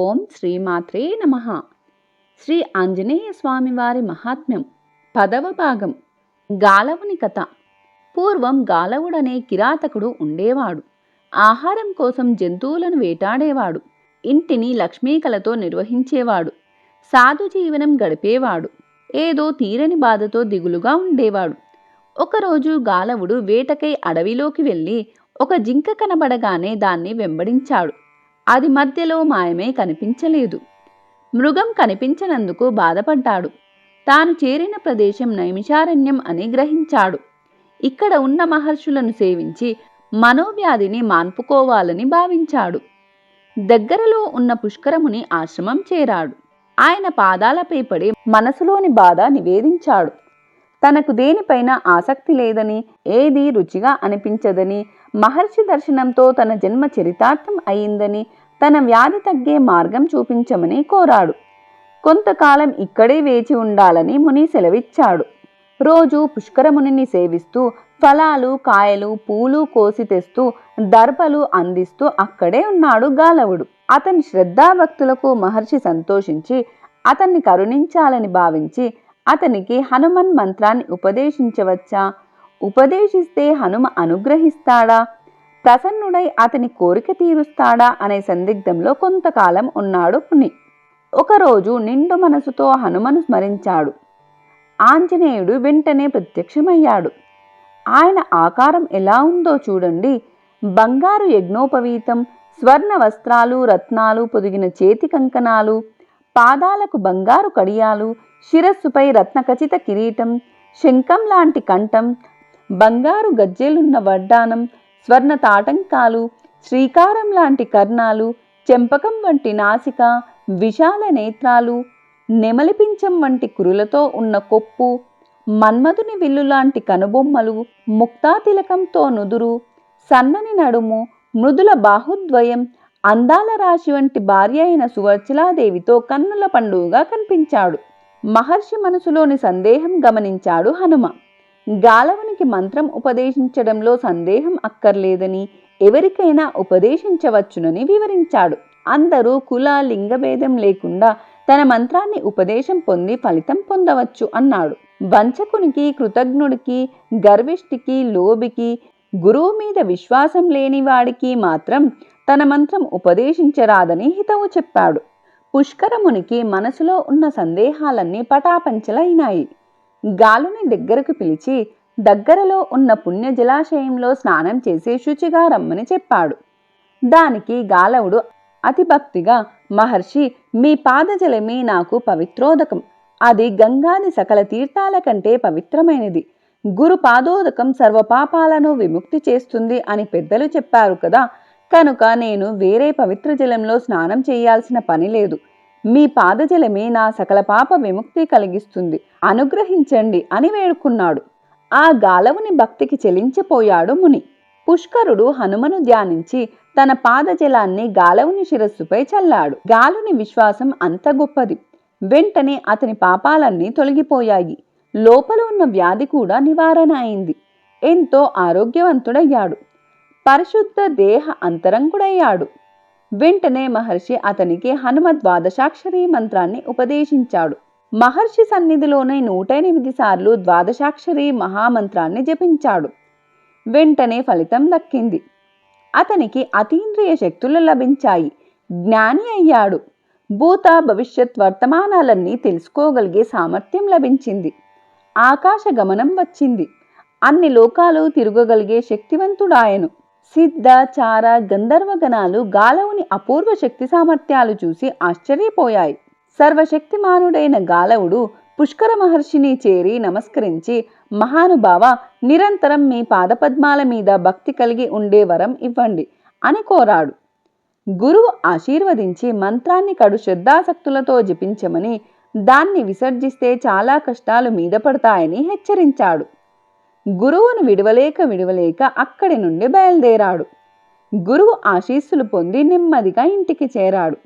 ఓం శ్రీమాత్రే నమ. శ్రీ ఆంజనేయ స్వామివారి మహాత్మ్యం. పదవ భాగం. గాలవుని కథ. పూర్వం గాలవుడనే కిరాతకుడు ఉండేవాడు. ఆహారం కోసం జంతువులను వేటాడేవాడు. ఇంటిని లక్ష్మీకలతో నిర్వహించేవాడు. సాధు జీవనం గడిపేవాడు. ఏదో తీరని బాధతో దిగులుగా ఉండేవాడు. ఒకరోజు గాలవుడు వేటకై అడవిలోకి వెళ్ళి ఒక జింక కనబడగానే దాన్ని వెంబడించాడు. అది మధ్యలో మాయమే కనిపించలేదు. మృగం కనిపించనందుకు బాధపడ్డాడు. తాను చేరిన ప్రదేశం నైమిషారణ్యం అని గ్రహించాడు. ఇక్కడ ఉన్న మహర్షులను సేవించి మనోవ్యాధిని మాన్పుకోవాలని భావించాడు. దగ్గరలో ఉన్న పుష్కరముని ఆశ్రమం చేరాడు. ఆయన పాదాలపై పడి మనసులోని బాధ నివేదించాడు. తనకు దేనిపైన ఆసక్తి లేదని ఏది రుచిగా అనిపించదని మహర్షి దర్శనంతో తన జన్మ చరితార్థం అయిందని తన వ్యాధి తగ్గే మార్గం చూపించమని కోరాడు. కొంతకాలం ఇక్కడే వేచి ఉండాలని ముని సెలవిచ్చాడు. రోజు పుష్కరమునిని సేవిస్తూ ఫలాలు కాయలు పూలు కోసి తెస్తూ దర్పలు అందిస్తూ అక్కడే ఉన్నాడు గాలవుడు. అతని శ్రద్ధాభక్తులకు మహర్షి సంతోషించి అతన్ని కరుణించాలని భావించి అతనికి హనుమన్ మంత్రాన్ని ఉపదేశించవచ్చా? ఉపదేశిస్తే హనుమ అనుగ్రహిస్తాడా? ప్రసన్నుడై అతని కోరిక తీరుస్తాడా అనే సందిగ్ధంలో కొంతకాలం ఉన్నాడు ముని. ఒకరోజు నిండు మనసుతో హనుమను స్మరించాడు. ఆంజనేయుడు వెంటనే ప్రత్యక్షమయ్యాడు. ఆయన ఆకారం ఎలా ఉందో చూడండి. బంగారు యజ్ఞోపవీతం స్వర్ణ వస్త్రాలు రత్నాలు పొదిగిన చేతి కంకణాలు పాదాలకు బంగారు కడియాలు శిరస్సుపై రత్నఖచిత కిరీటం శంఖం లాంటి కంఠం బంగారు గజ్జెలున్న వడ్డానం స్వర్ణ తాటంకాలు శ్రీకారం లాంటి కర్ణాలు చెంపకం వంటి నాసిక విశాల నేత్రాలు నెమలిపించం వంటి కురులతో ఉన్న కొప్పు మన్మధుని విల్లు లాంటి కనుబొమ్మలు ముక్తాతిలకంతో నుదురు సన్నని నడుము మృదుల బాహుద్వయం అందాల రాశి వంటి భార్య అయిన సువర్చలాదేవితో కన్నుల పండుగగా కనిపించాడు. మహర్షి మనసులోని సందేహం గమనించాడు హనుమ. గాలవునికి మంత్రం ఉపదేశించడంలో సందేహం అక్కర్లేదని ఎవరికైనా ఉపదేశించవచ్చునని వివరించాడు. అందరూ కుల లింగభేదం లేకుండా తన మంత్రాన్ని ఉపదేశం పొంది ఫలితం పొందవచ్చు అన్నాడు. వంచకునికి కృతజ్ఞుడికి గర్విష్ఠికి లోబికి గురువు మీద విశ్వాసం లేని వాడికి మాత్రం తన మంత్రం ఉపదేశించరాదని హితవు చెప్పాడు. పుష్కరమునికి మనసులో ఉన్న సందేహాలన్నీ పటాపంచలైనాయి. గాలుని దగ్గరకు పిలిచి దగ్గరలో ఉన్న పుణ్య జలాశయంలో స్నానం చేసి శుచిగా రమ్మని చెప్పాడు. దానికి గాలవుడు అతిభక్తిగా మహర్షి మీ పాదజలమే నాకు పవిత్రోదకం. అది గంగాది సకల తీర్థాల కంటే పవిత్రమైనది. గురు పాదోదకం సర్వపాపాలను విముక్తి చేస్తుంది అని పెద్దలు చెప్పారు కదా కనుక నేను వేరే పవిత్ర జలంలో స్నానం చేయాల్సిన పని లేదు. మీ పాదజలమే నా సకల పాప విముక్తి కలిగిస్తుంది. అనుగ్రహించండి అని వేడుకున్నాడు. ఆ గాలవుని భక్తికి చెలించిపోయాడు ముని. పుష్కరుడు హనుమను ధ్యానించి తన పాదజలాన్ని గాలవుని శిరస్సుపై చల్లాడు. గాలుని విశ్వాసం అంత గొప్పది. వెంటనే అతని పాపాలన్నీ తొలగిపోయాయి. లోపల ఉన్న వ్యాధి కూడా నివారణ అయింది. ఎంతో ఆరోగ్యవంతుడయ్యాడు. పరిశుద్ధ దేహ అంతరంగుడయ్యాడు. వెంటనే మహర్షి అతనికి హనుమ ద్వాదశాక్షరి మంత్రాన్ని ఉపదేశించాడు. మహర్షి సన్నిధిలోనే నూట ఎనిమిది సార్లు ద్వాదశాక్షరి మహామంత్రాన్ని జపించాడు. వెంటనే ఫలితం దక్కింది. అతనికి అతీంద్రియ శక్తులు లభించాయి. జ్ఞాని అయ్యాడు. భూత భవిష్యత్ వర్తమానాలన్నీ తెలుసుకోగలిగే సామర్థ్యం లభించింది. ఆకాశ గమనం వచ్చింది. అన్ని లోకాలు తిరగగలిగే శక్తివంతుడాయను. సిద్ధ చార గంధర్వగణాలు గాలవుని అపూర్వ శక్తి సామర్థ్యాలు చూసి ఆశ్చర్యపోయాయి. సర్వశక్తిమానుడైన గాలవుడు పుష్కర మహర్షిని చేరి నమస్కరించి మహానుభావ నిరంతరం మీ పాదపద్మాల మీద భక్తి కలిగి ఉండే వరం ఇవ్వండి అని కోరాడు. గురువు ఆశీర్వదించి మంత్రాన్ని కడు శ్రద్ధాసక్తులతో జపించమని దాన్ని విసర్జిస్తే చాలా కష్టాలు మీద పడతాయని హెచ్చరించాడు. గురువును విడవలేక విడవలేక అక్కడి నుండి బయలుదేరాడు. గురువు ఆశీస్సులు పొంది నెమ్మదిగా ఇంటికి చేరాడు.